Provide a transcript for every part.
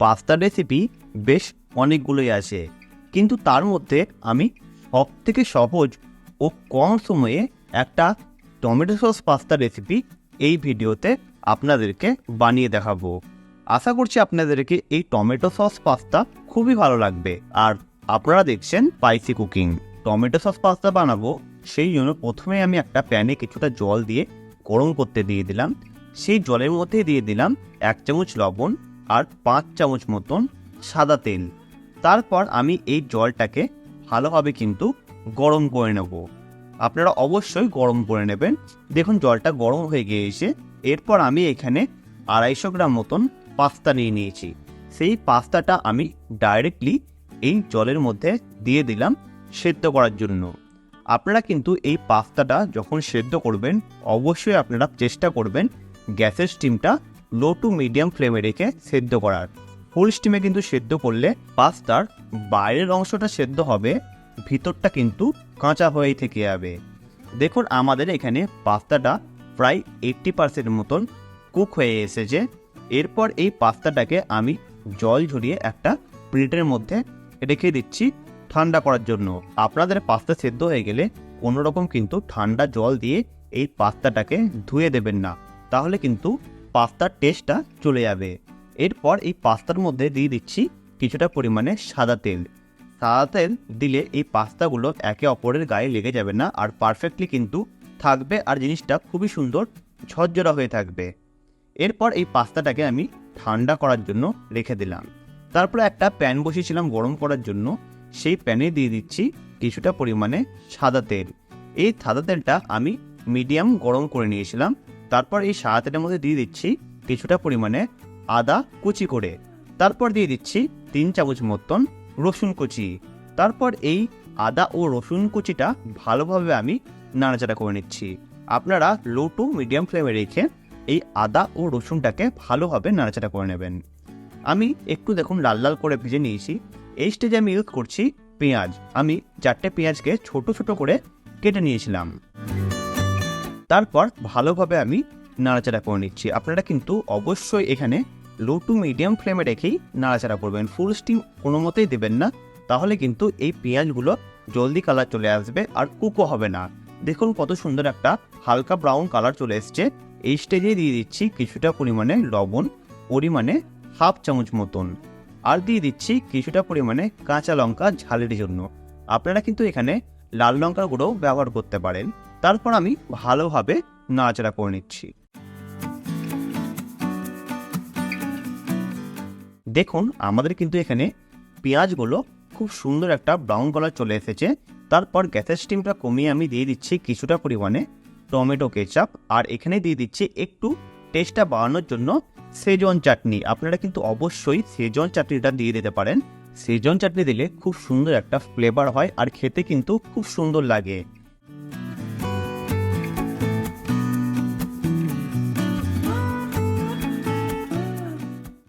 Pasta recipe বেশ অনেকগুলোই আছে কিন্তু তার মধ্যে আমি সব থেকে সহজ ও কম সময়ে একটা টমেটো সস পাস্তা রেসিপি এই ভিডিওতে আপনাদেরকে বানিয়ে দেখাবো। আশা করছি আপনাদেরকে এই টমেটো সস পাস্তা খুবই ভালো লাগবে। আর আপনারা দেখছেন spicy cooking tomato sauce pasta বানাবো, সেই জন্য প্রথমে আমি একটা প্যানে কিছুটা জল দিয়ে গরম করতে দিয়ে দিলাম। সেই জলের মধ্যে দিয়ে দিলাম এক চামচ লবণ আর পাঁচ চামচ মতন সাদা তেল। তারপর আমি এই জলটাকে ভালোভাবে কিন্তু গরম করে নেব। আপনারা অবশ্যই গরম করে নেবেন। দেখুন, জলটা গরম হয়ে গিয়েছে। এরপর আমি এখানে আড়াইশো গ্রাম মতন পাস্তা নিয়ে নিয়েছি। সেই পাস্তাটা আমি ডাইরেক্টলি এই জলের মধ্যে দিয়ে দিলাম সেদ্ধ করার জন্য। আপনারা কিন্তু এই পাস্তাটা যখন সেদ্ধ করবেন, অবশ্যই আপনারা চেষ্টা করবেন গ্যাসের স্টিমটা লো টু মিডিয়াম ফ্লেমে রেখে সেদ্ধ করার। ফুল স্টিমে কিন্তু সেদ্ধ করলে পাস্তার বাইরের অংশটা সেদ্ধ হবে, ভিতরটা কিন্তু কাঁচা হয়েই থেকে যাবে। দেখুন আমাদের এখানে পাস্তাটা প্রায় এইট্টি পার্সেন্ট মতন কুক হয়ে এসেছে। এরপর এই পাস্তাটাকে আমি জল ঝরিয়ে একটা প্লেটের মধ্যে রেখে দিচ্ছি ঠান্ডা করার জন্য। আপনাদের পাস্তা সেদ্ধ হয়ে গেলে কোনোরকম কিন্তু ঠান্ডা জল দিয়ে এই পাস্তাটাকে ধুয়ে দেবেন না। তাহলে কিন্তু পাস্তার টেস্টটা চলে যাবে। এরপর এই পাস্তার মধ্যে দিয়ে দিচ্ছি কিছুটা পরিমাণে সাদা তেল। সাদা তেল দিলে এই পাস্তাগুলো একে অপরের গায়ে লেগে যাবে না আর পারফেক্টলি কিন্তু থাকবে আর জিনিসটা খুবই সুন্দর ঝরঝরা হয়ে থাকবে। এরপর এই পাস্তাটাকে আমি ঠান্ডা করার জন্য রেখে দিলাম। তারপরে একটা প্যান বসিয়েছিলাম গরম করার জন্য। সেই প্যানে দিয়ে দিচ্ছি কিছুটা পরিমাণে সাদা তেল। এই সাদা তেলটা আমি মিডিয়াম গরম করে নিয়েছিলাম। তারপর এই সাদা মধ্যে দিয়ে দিচ্ছি কিছুটা পরিমাণে আদা কুচি করে। তারপর দিয়ে দিচ্ছি তিন চামচ মতন রসুন কুচি। তারপর এই আদা ও রসুন কুচিটা ভালোভাবে আমি নাড়াচাড়া করে নিচ্ছি। আপনারা লো টু মিডিয়াম ফ্লেমে রেখে এই আদা ও রসুনটাকে ভালোভাবে নাড়াচাড়া করে নেবেন। আমি একটু দেখুন লাল লাল করে ভেজে নিয়েছি। এই স্টেজে আমি ইউজ করছি পেঁয়াজ। আমি চারটে পেঁয়াজকে ছোট ছোট করে কেটে নিয়েছিলাম। তারপর ভালোভাবে আমি নাড়াচাড়া করে নিচ্ছি। আপনারা কিন্তু অবশ্যই এখানে লো টু মিডিয়াম ফ্লেমে রেখেই নাড়াচাড়া করবেন। ফুল স্টিম কোনো মতেই দেবেন না। তাহলে কিন্তু এই পেঁয়াজগুলো জলদি কালার চলে আসবে আর কুকও হবে না। দেখুন কত সুন্দর একটা হালকা ব্রাউন কালার চলে এসছে। এই স্টেজে দিয়ে দিচ্ছি কিছুটা পরিমাণে লবণ, পরিমাণে হাফ চামচ মতন। আর দিয়ে দিচ্ছি কিছুটা পরিমাণে কাঁচা লঙ্কা ঝালের জন্য। আপনারা কিন্তু এখানে লাল লঙ্কার গুঁড়ো ব্যবহার করতে পারেন। তারপর আমি ভালোভাবে নাড়াচাড়া করে নিচ্ছি। দেখুন, আমাদের কিন্তু এখানে পেঁয়াজগুলো খুব সুন্দর একটা ব্রাউন কালার চলে এসেছে। তারপর গ্যাসের স্টিমটা কমিয়ে আমি দিয়ে দিচ্ছি কিছুটা পরিমাণে টমেটো কেচাপ। আর এখানে দিয়ে দিচ্ছি একটু টেস্টটা বাড়ানোর জন্য সেজন চাটনি। আপনারা কিন্তু অবশ্যই সেজন চাটনিটা দিয়ে দিতে পারেন। সেজন চাটনি দিলে খুব সুন্দর একটা ফ্লেভার হয় আর খেতে কিন্তু খুব সুন্দর লাগে।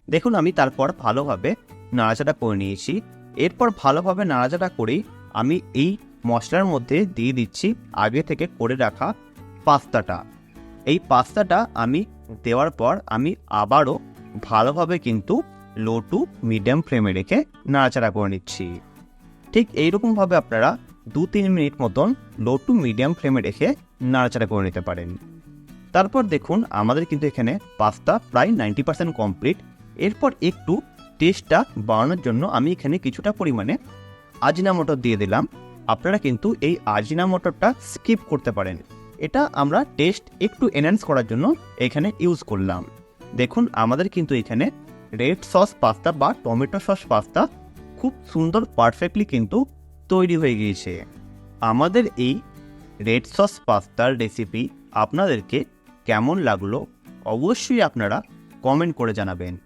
দেখুন, আমি তারপর ভালোভাবে নাড়াচাড়া করে নিয়েছি। এরপর ভালোভাবে নাড়াচাড়া করেই আমি এই মশলার মধ্যে দিয়ে দিচ্ছি আগে থেকে করে রাখা পাস্তাটা। এই পাস্তাটা আমি দেওয়ার পর আমি আবারও ভালোভাবে কিন্তু লো টু মিডিয়াম ফ্লেমে রেখে নাড়াচাড়া করে নিচ্ছি। ঠিক এইরকমভাবে আপনারা দু তিন মিনিট মতন লো টু মিডিয়াম ফ্লেমে রেখে নাড়াচাড়া করে নিতে পারেন। তারপর দেখুন, আমাদের কিন্তু এখানে পাস্তা প্রায় নাইনটি পার্সেন্ট কমপ্লিট এরপর একটু টেস্টটা বাড়ানোর জন্য আমি এখানে কিছুটা পরিমাণে আজিনা মটর দিয়ে দিলাম। আপনারা কিন্তু এই আজিনা মটরটা স্কিপ করতে পারেন। এটা আমরা টেস্ট একটু এনহ্যান্স করার জন্য এখানে ইউজ করলাম। দেখুন, আমাদের কিন্তু এখানে রেড সস পাস্তা বা টমেটো সস পাস্তা খুব সুন্দর পারফেক্টলি কিন্তু তৈরি হয়ে গিয়েছে। আমাদের এই রেড সস পাস্তার রেসিপি আপনাদেরকে কেমন লাগল অবশ্যই আপনারা কমেন্ট করে জানাবেন।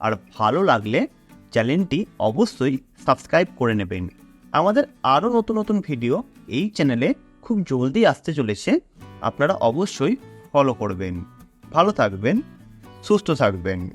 আর ভালো লাগলে চ্যানেলটি অবশ্যই সাবস্ক্রাইব করে নেবেন। আমাদের আরও নতুন নতুন ভিডিও এই চ্যানেলে খুব জলদি আসতে চলেছে। আপনারা অবশ্যই ফলো করবেন। ভালো থাকবেন, সুস্থ থাকবেন।